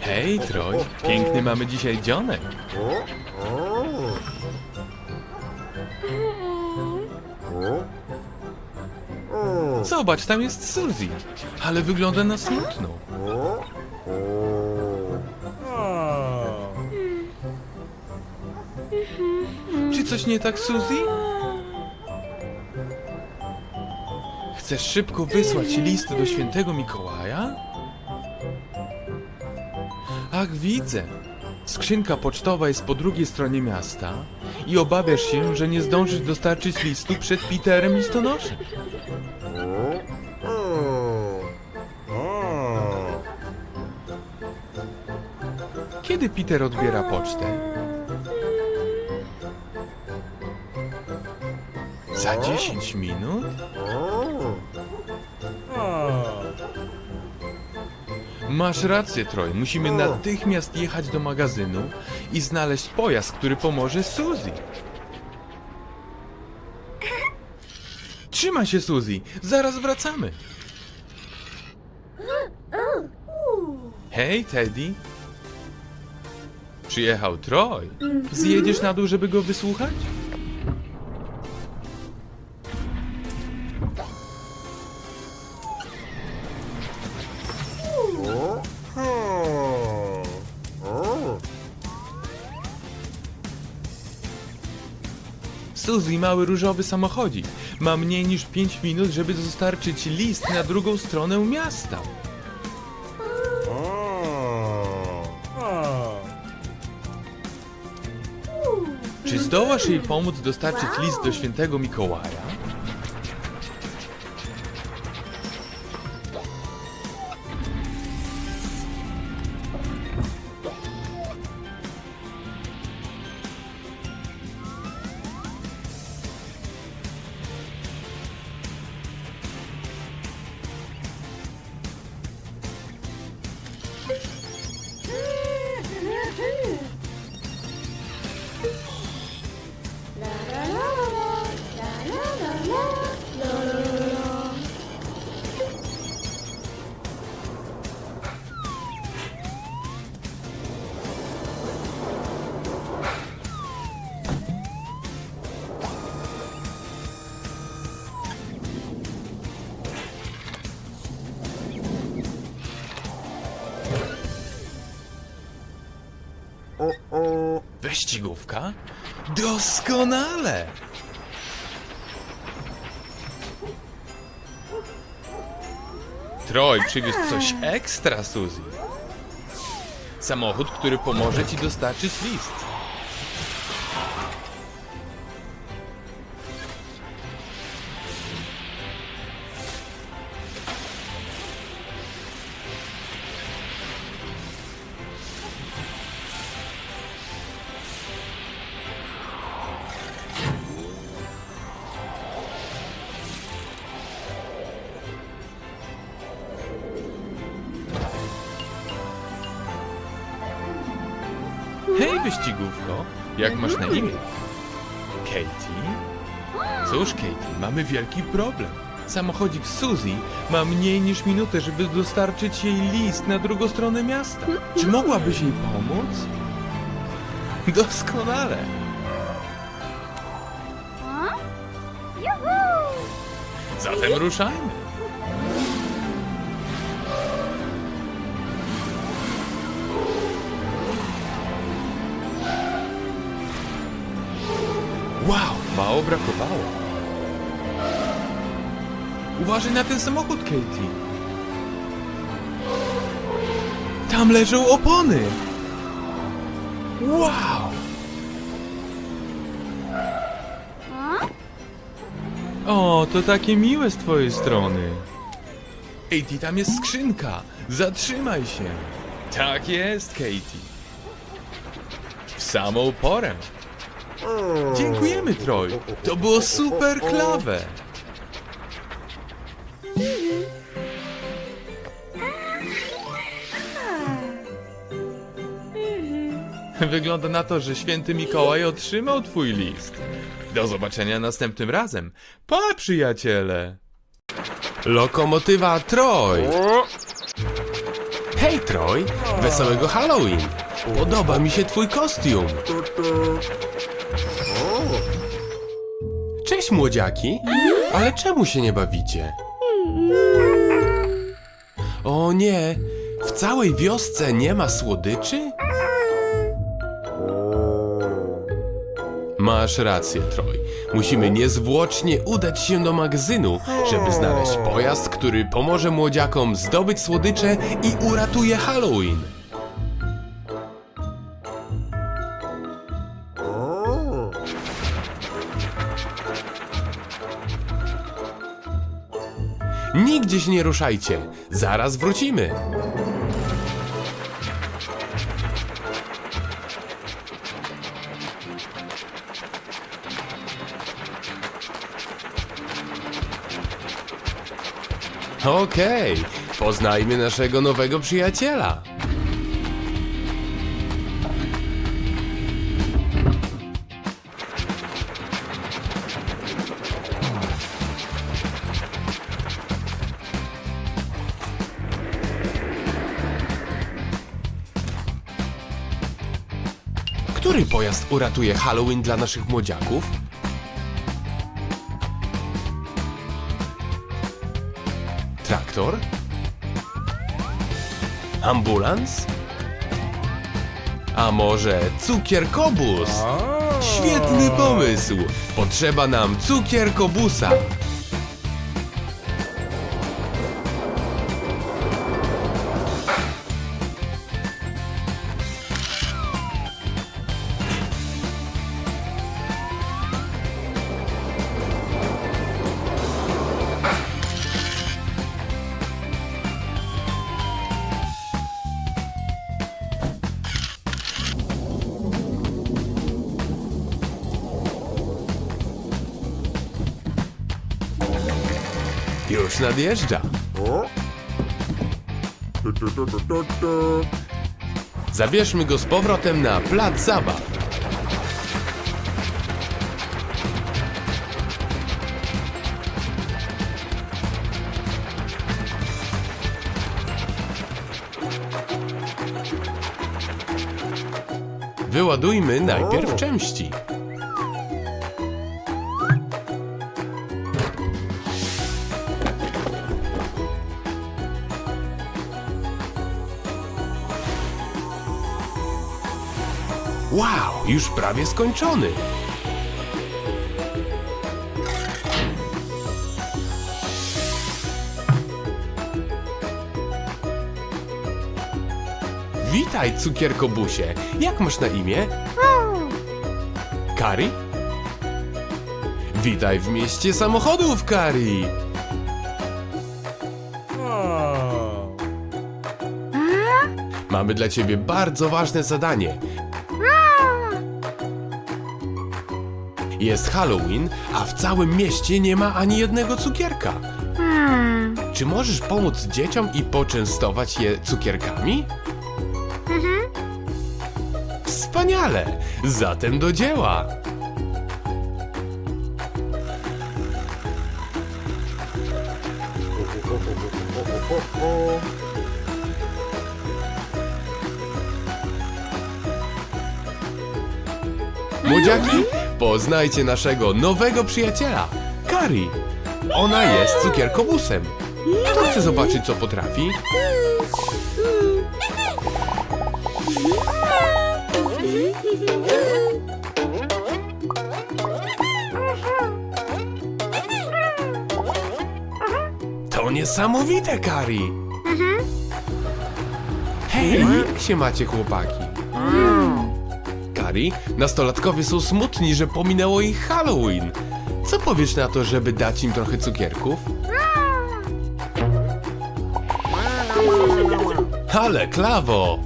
Hej, Troj, piękny mamy dzisiaj dzionek. Zobacz, tam jest Suzy, ale wygląda na smutną. Czy coś nie tak, Suzy? Chcesz szybko wysłać list do świętego Mikołaja? Ach, widzę. Skrzynka pocztowa jest po drugiej stronie miasta i obawiasz się, że nie zdążysz dostarczyć listu przed Peterem listonoszem. Kiedy Peter odbiera pocztę? Za 10 minut? Masz rację, Troy. Musimy natychmiast jechać do magazynu i znaleźć pojazd, który pomoże Suzy. Trzymaj się, Suzy. Zaraz wracamy. Hej, Teddy. Przyjechał Troy. Zjedziesz na dół, żeby go wysłuchać? Suzy, mały różowy samochodzik. Ma mniej niż 5 minut, żeby dostarczyć list na drugą stronę miasta. Czy zdołasz jej pomóc dostarczyć list do świętego Mikołaja? Wyścigówka? Doskonale! Troj przywiózł coś ekstra, Suzy. Samochód, który pomoże ci dostarczyć list. Wyścigówko! Jak masz na imię? Katie? Cóż, Katie, mamy wielki problem. Samochodzik Suzy ma mniej niż minutę, żeby dostarczyć jej list na drugą stronę miasta. Czy mogłabyś jej pomóc? Doskonale! Zatem ruszajmy! Mało brakowało. Uważaj na ten samochód, Katie. Tam leżą opony. Wow. O, to takie miłe z twojej strony. Katie, tam jest skrzynka. Zatrzymaj się. Tak jest, Katie. W samą porę. Dziękujemy, Troj. To było super klawe. Wygląda na to, że święty Mikołaj otrzymał twój list. Do zobaczenia następnym razem. Pa, przyjaciele! Lokomotywa Troy. Hej Troy, wesołego Halloween. Podoba mi się twój kostium. Cześć młodziaki, ale czemu się nie bawicie? O nie, w całej wiosce nie ma słodyczy? Masz rację, Troy. Musimy niezwłocznie udać się do magazynu, żeby znaleźć pojazd, który pomoże młodziakom zdobyć słodycze i uratuje Halloween. Nigdzie się nie ruszajcie, zaraz wrócimy. Okej, poznajmy naszego nowego przyjaciela. Który pojazd uratuje Halloween dla naszych młodziaków? Traktor? Ambulans? A może cukierkobus? Świetny pomysł! Potrzeba nam cukierkobusa! Nadjeżdża. Zabierzmy go z powrotem na plac zabaw. Wyładujmy najpierw części. Już prawie skończony. Witaj, cukierkobusie. Jak masz na imię? Kari? Witaj w mieście samochodów, Kari. Mamy dla ciebie bardzo ważne zadanie. Jest Halloween, a w całym mieście nie ma ani jednego cukierka. Czy możesz pomóc dzieciom i poczęstować je cukierkami? Wspaniale! Zatem do dzieła! Młodziaki, poznajcie naszego nowego przyjaciela, Kari. Ona jest cukierkobusem. Kto chce zobaczyć, co potrafi? To niesamowite, Kari. Hej, jak się macie, chłopaki? Kari, nastolatkowie są smutni, że pominęło ich Halloween. Co powiesz na to, żeby dać im trochę cukierków? Ale klawo!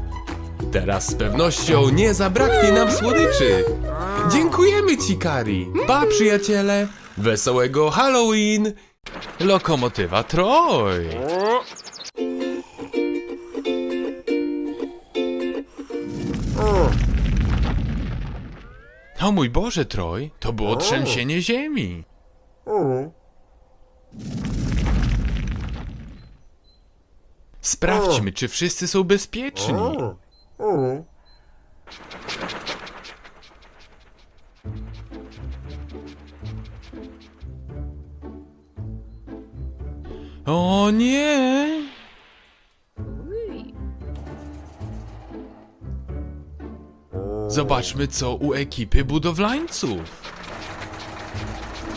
Teraz z pewnością nie zabraknie nam słodyczy. Dziękujemy ci, Kari. Pa, przyjaciele. Wesołego Halloween. Lokomotywa Troy! O mój Boże, Troj, to było trzęsienie ziemi. Sprawdźmy, czy wszyscy są bezpieczni. O nie! Zobaczmy, co u ekipy budowlańców.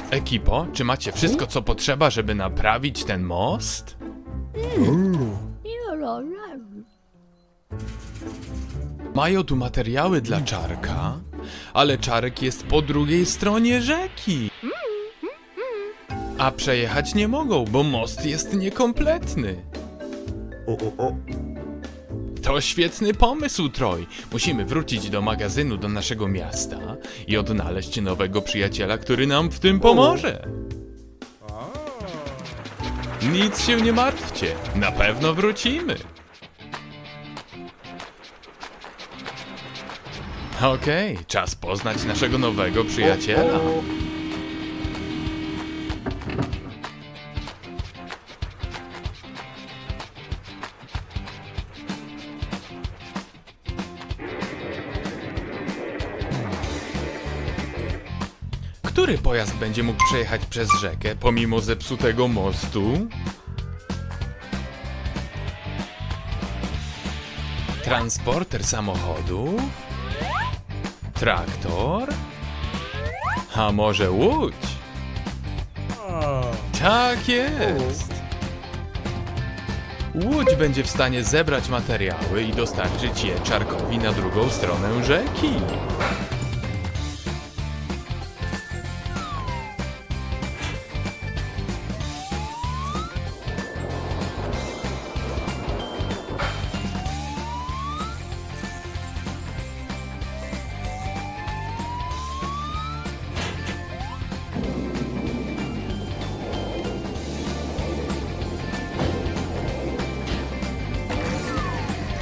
Ekipo, czy macie wszystko, co potrzeba, żeby naprawić ten most? Mają tu materiały dla czarka, ale czarek jest po drugiej stronie rzeki. A przejechać nie mogą, bo most jest niekompletny. To świetny pomysł, Troj. Musimy wrócić do magazynu do naszego miasta i odnaleźć nowego przyjaciela, który nam w tym pomoże. Nic się nie martwcie, na pewno wrócimy. Okej, czas poznać naszego nowego przyjaciela. Pojazd będzie mógł przejechać przez rzekę pomimo zepsutego mostu? Transporter samochodów? Traktor? A może łódź? Tak jest! Łódź będzie w stanie zebrać materiały i dostarczyć je czarkowi na drugą stronę rzeki.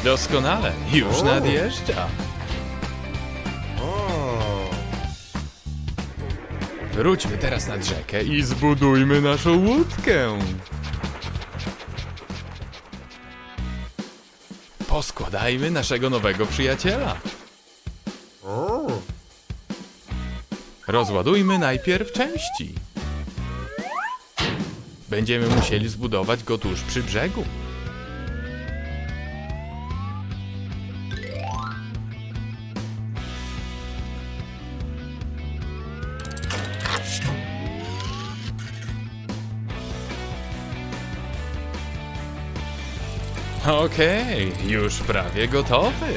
Doskonale, już nadjeżdża. Wróćmy teraz nad rzekę i zbudujmy naszą łódkę. Poskładajmy naszego nowego przyjaciela. Rozładujmy najpierw części. Będziemy musieli zbudować go tuż przy brzegu. Okej, już prawie gotowy.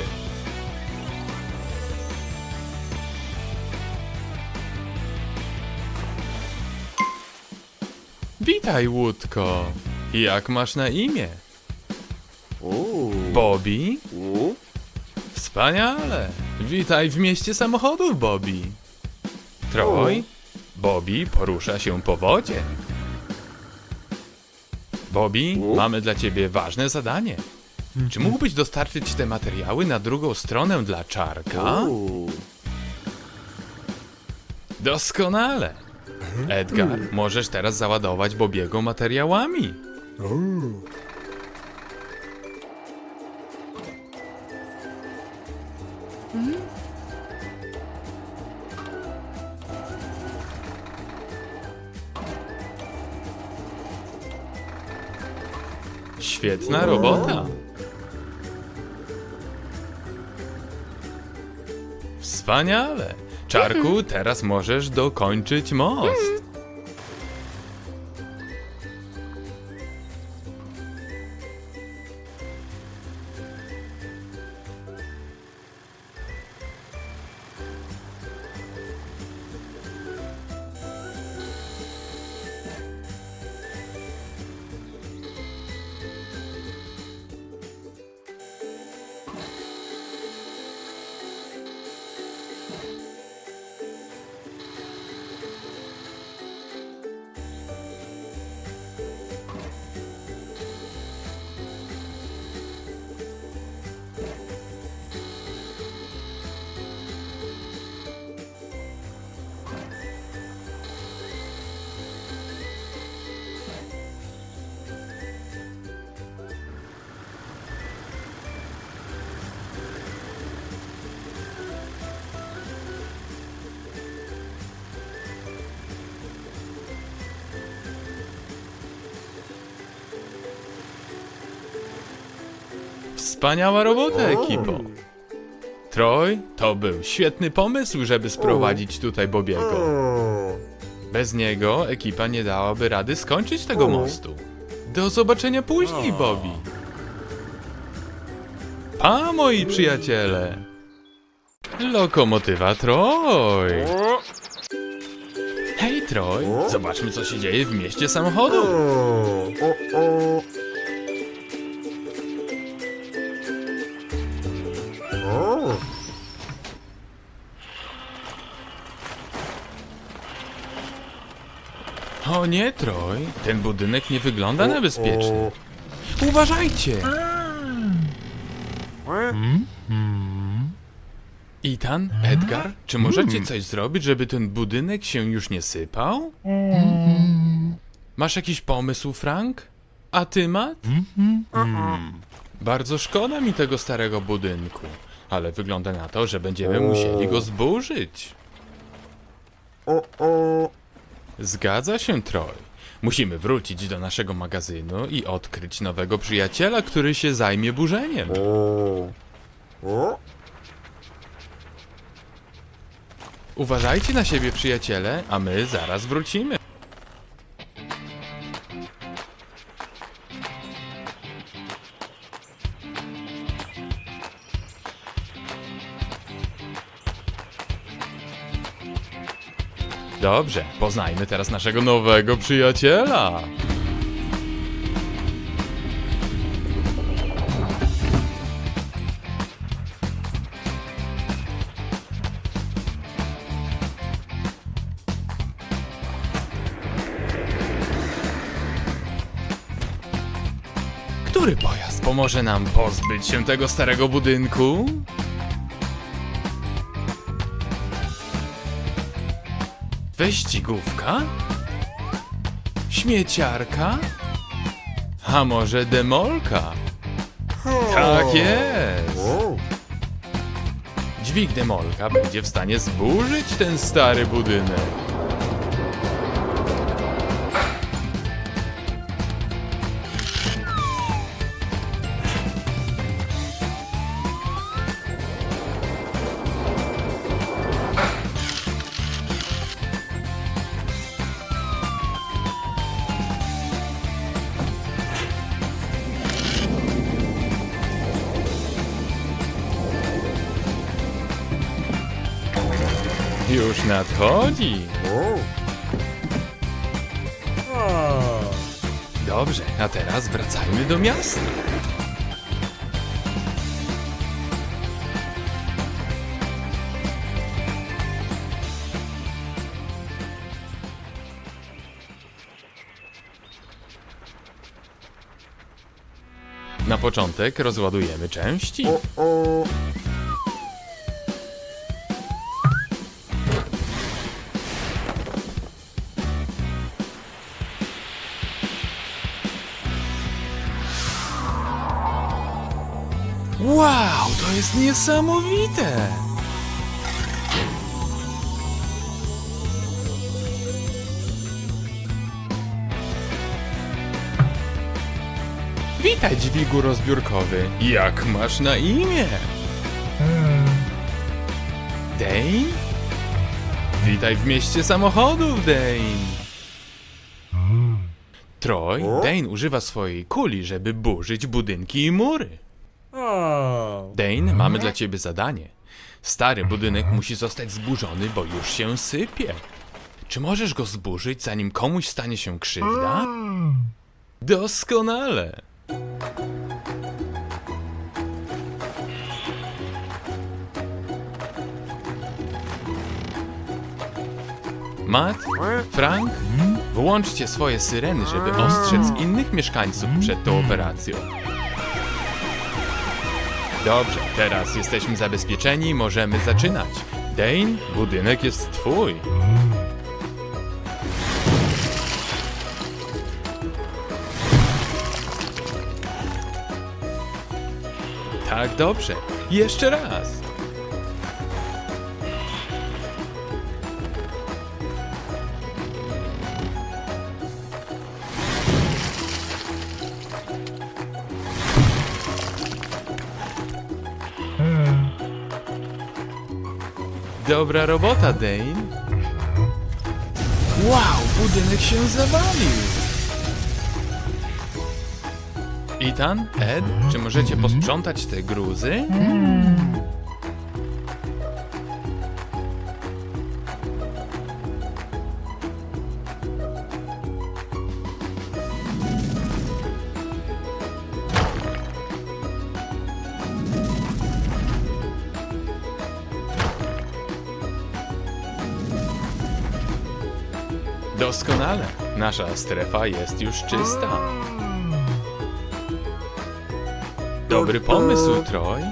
Witaj, łódko. Jak masz na imię? Bobby? Wspaniale. Witaj w mieście samochodów, Bobby. Troj? Bobby porusza się po wodzie. Bobby, mamy dla ciebie ważne zadanie. Czy mógłbyś dostarczyć te materiały na drugą stronę dla czarka? Doskonale. Edgar, możesz teraz załadować Bobiego materiałami. Świetna robota. Wspaniale. Czarku, teraz możesz dokończyć most. Wspaniała robota, ekipo. Troj, to był świetny pomysł, żeby sprowadzić tutaj Bobiego. Bez niego ekipa nie dałaby rady skończyć tego mostu. Do zobaczenia później, Bobby. Pa, moi przyjaciele. Lokomotywa Troj. Hej, Troj, zobaczmy, co się dzieje w mieście samochodów. O nie, Troj, ten budynek nie wygląda na bezpieczny. Uważajcie! Ethan, Edgar, czy możecie coś zrobić, żeby ten budynek się już nie sypał? Masz jakiś pomysł, Frank? A ty, Matt? Bardzo szkoda mi tego starego budynku, ale wygląda na to, że będziemy musieli go zburzyć. Zgadza się, Troy. Musimy wrócić do naszego magazynu i odkryć nowego przyjaciela, który się zajmie burzeniem. Uważajcie na siebie, przyjaciele, a my zaraz wrócimy. Dobrze, poznajmy teraz naszego nowego przyjaciela. Który pojazd pomoże nam pozbyć się tego starego budynku? Wyścigówka? Śmieciarka? A może demolka? Tak jest! Dźwig demolka będzie w stanie zburzyć ten stary budynek. Już nadchodzi. Dobrze, a teraz wracajmy do miasta. Na początek rozładujemy części. Wow, to jest niesamowite! Witaj, dźwigu rozbiórkowy. Jak masz na imię? Dane? Witaj w mieście samochodów, Dane. Troy, Dane używa swojej kuli, żeby burzyć budynki i mury. Dane, mamy dla ciebie zadanie. Stary budynek musi zostać zburzony, bo już się sypie. Czy możesz go zburzyć, zanim komuś stanie się krzywda? Doskonale. Matt, Frank, włączcie swoje syreny, żeby ostrzec innych mieszkańców przed tą operacją. Dobrze, teraz jesteśmy zabezpieczeni, możemy zaczynać. Dane, budynek jest twój. Tak, dobrze. Jeszcze raz. Dobra robota, Dane. Wow, budynek się zawalił. Ethan, Ed, czy możecie posprzątać te gruzy? Nasza strefa jest już czysta. Dobry pomysł, Troy.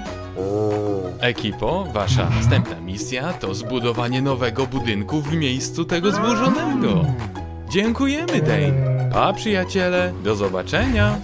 Ekipo, wasza następna misja to zbudowanie nowego budynku w miejscu tego zburzonego. Dziękujemy, Dane. Pa, przyjaciele. Do zobaczenia.